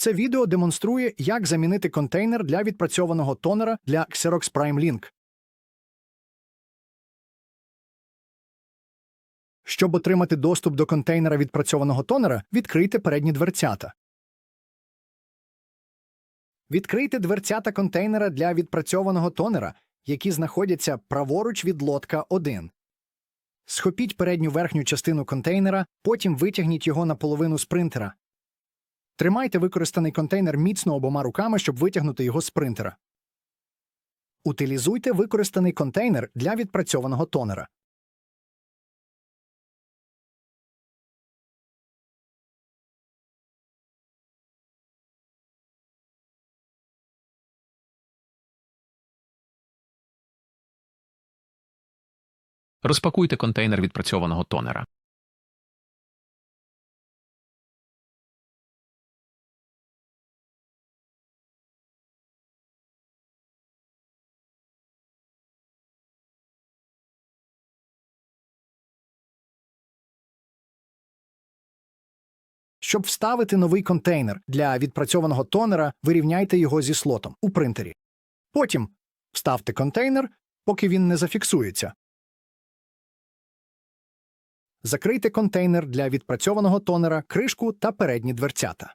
Це відео демонструє, як замінити контейнер для відпрацьованого тонера для Xerox Prime Link. Щоб отримати доступ до контейнера відпрацьованого тонера, відкрийте передні дверцята. Відкрийте дверцята контейнера для відпрацьованого тонера, які знаходяться праворуч від лотка 1. Схопіть передню верхню частину контейнера, потім витягніть його наполовину з принтера. Тримайте використаний контейнер міцно обома руками, щоб витягнути його з принтера. Утилізуйте використаний контейнер для відпрацьованого тонера. Розпакуйте контейнер відпрацьованого тонера. Щоб вставити новий контейнер для відпрацьованого тонера, вирівняйте його зі слотом у принтері. Потім вставте контейнер, поки він не зафіксується. Закрийте контейнер для відпрацьованого тонера, кришку та передні дверцята.